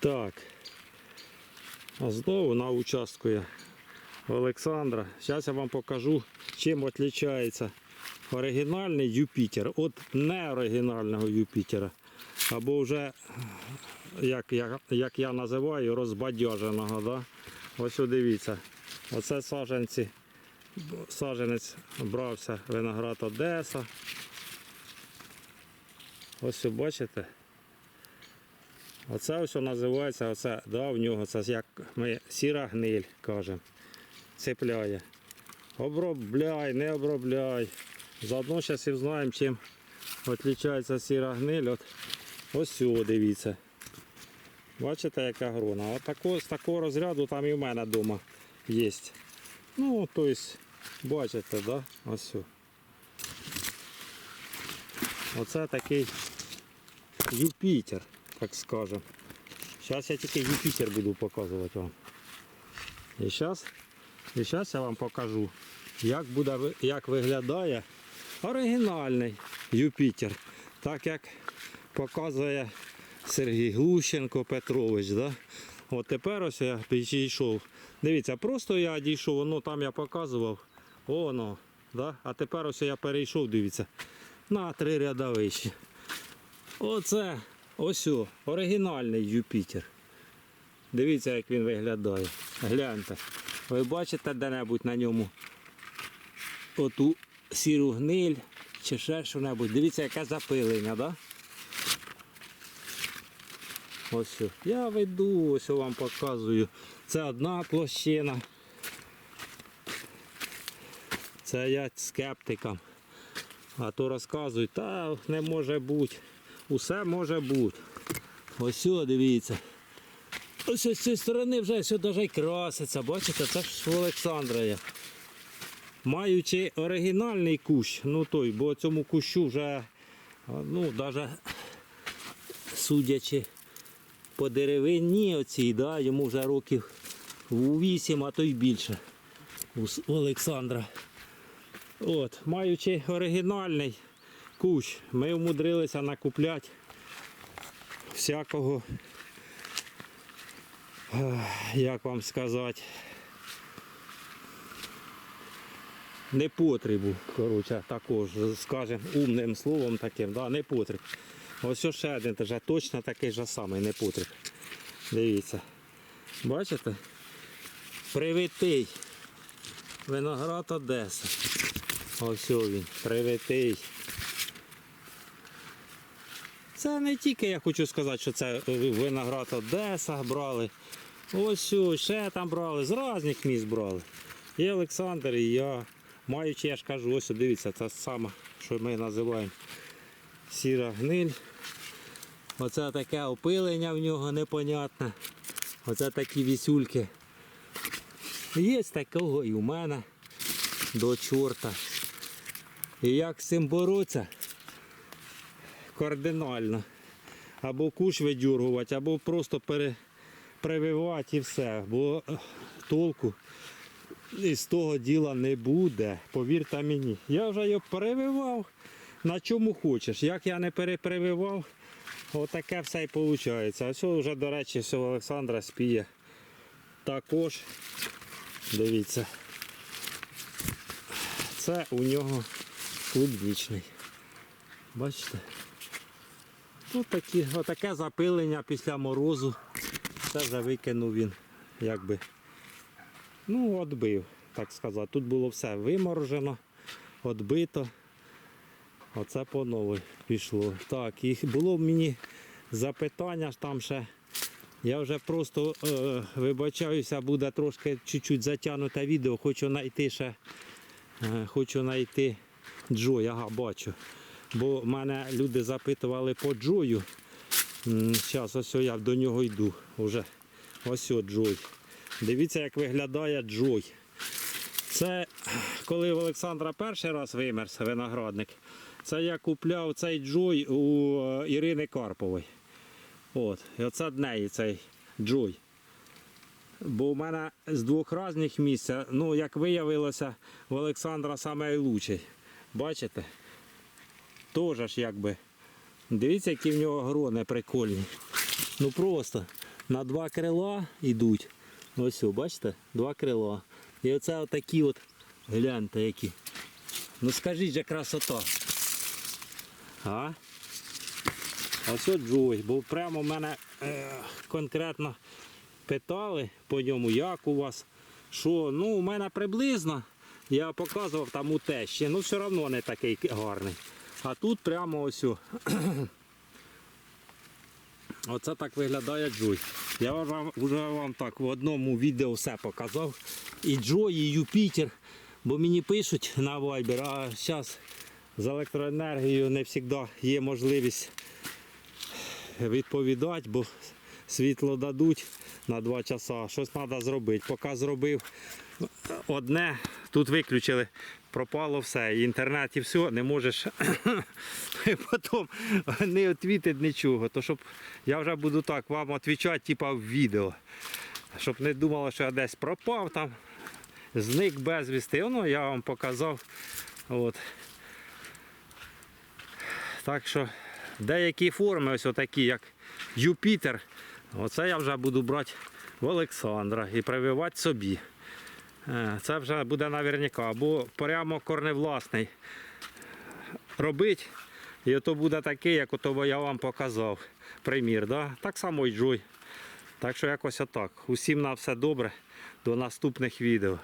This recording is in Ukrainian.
Так. А знову на участку я Олександра. Зараз я вам покажу, чим відрізняється оригінальний Юпітер від неоригінального Юпітера. Або вже, як, як, як я називаю, розбадьоженого. Да? Ось дивіться. Оце саджанці. Саджанець брався виноград Одеса. Ось бачите. Оце ось називається, оце, да, в нього це як ми сіра гниль кажемо. Цепляє. Обробляй, не обробляй. Заодно зараз і знаємо, чим відрізняється сіра гниль. От, ось цього дивіться. Бачите, яка грона. От тако, з такого розряду там і в мене вдома є. Ну, тобто, бачите, да? Ось. Оце такий Юпітер, так скажемо. Зараз я тільки Юпітер буду показувати вам. І зараз, і зараз я вам покажу, як, буде, як виглядає оригінальний Юпітер. Так як показує Сергій Глущенко Петрович. Да? От тепер ось я підійшов. Дивіться, просто я дійшов, воно там я показував. Воно. Да? А тепер ось я перейшов, дивіться, на три ряда вище. Оце ось о, оригінальний Юпітер. Дивіться, як він виглядає. Гляньте. Ви бачите де-небудь на ньому оту сіру гниль чи ще що-небудь. Дивіться, яке запилення, да? Ось. о. Я веду, ось вам показую. Це одна площина. Це я скептикам. А то розказують, та не може бути. Усе може бути. Ось сюди дивіться. Ось з цієї сторони вже все навіть краситься. Бачите, це ж в Олександра є. Маючи оригінальний кущ, ну той, бо цьому кущу вже, ну, навіть судячи по деревині оцій, да, йому вже років у 8, а то й більше. У у Олександра. От, маючи оригінальний кущ, ми вмудрилися накупляти всякого, як вам сказати, непотребу, коротше, також, скажемо, умним словом таким, да, непотреб. Ось ще один теж точно такий же самий непотреб. Дивіться. Бачите? Привитий. Виноград Одеса. Ось він, привитий. Це не тільки я хочу сказати, що це е, виноград Одеса брали. Ось ще там брали, з різних міст брали. І Олександр, і я. Маючи, я ж кажу, ось дивіться, це саме, що ми називаємо сіра гниль. Оце таке опилення в нього непонятне. Оце такі вісюльки. Є такого і у мене до чорта. І як з цим боротися? Кардинально. Або куш видюргувати, або просто пере, прививати і все. Бо е, толку із того діла не буде. Повірте мені. Я вже його перевивав на чому хочеш. Як я не перепрививав, отаке все і виходить. А все вже, до речі, все Олександра спіє. Також, дивіться, це у нього клубнічний. Бачите? Ось такі, отаке запилення після морозу. Це вже викинув він, якби. Ну, відбив, так сказати. Тут було все виморожено, відбито. Оце по новій пішло. Так, і було в мені запитання там ще. Я вже просто е, вибачаюся, буде трошки чуть-чуть затягнуте відео. Хочу знайти ще. е, хочу знайти Джой, ага, бачу. Бо мене люди запитували по Джою. Зараз ось я до нього йду. Уже. Ось о, Джой. Дивіться, як виглядає Джой. Це коли в Олександра перший раз вимерз виноградник. Це я купляв цей Джой у е, Ірини Карпової. От, і оце неї цей Джой. Бо у мене з двох різних місць, ну як виявилося, в Олександра найкращий. Бачите? Тоже ж якби. Дивіться, які в нього грони прикольні. Ну просто. на два крила йдуть. Ось, бачите, два крила. І оце отакі от, гляньте які. Ну скажіть же красота. А? Ось Джой, бо прямо в мене е, конкретно питали по ньому, як у вас, що, ну, у мене приблизно, я показував там у тещі, ну все одно не такий гарний. А тут прямо ось. Оце так виглядає Джой. Я вже вам так в одному відео все показав. І Джой, і Юпітер. Бо мені пишуть на Viber, а зараз з електроенергією не завжди є можливість відповідати, бо світло дадуть на 2 часа. Щось треба зробити. Поки зробив одне, тут виключили, пропало все. І інтернет і все, не можеш потім не відповідати нічого. То щоб я вже буду так вам відповідати, типа в відео. Щоб не думали, що я десь пропав там, зник безвісти. Ну, я вам показав. От. Так що деякі форми, ось такі, як Юпітер, оце я вже буду брати в Олександра і прививати собі. Е, Це вже буде наверняка, або прямо корневласний робити. І ото буде такий, як ото я вам показав. Примір, да? так само і Джой. Так що якось отак. Усім на все добре. До наступних відео.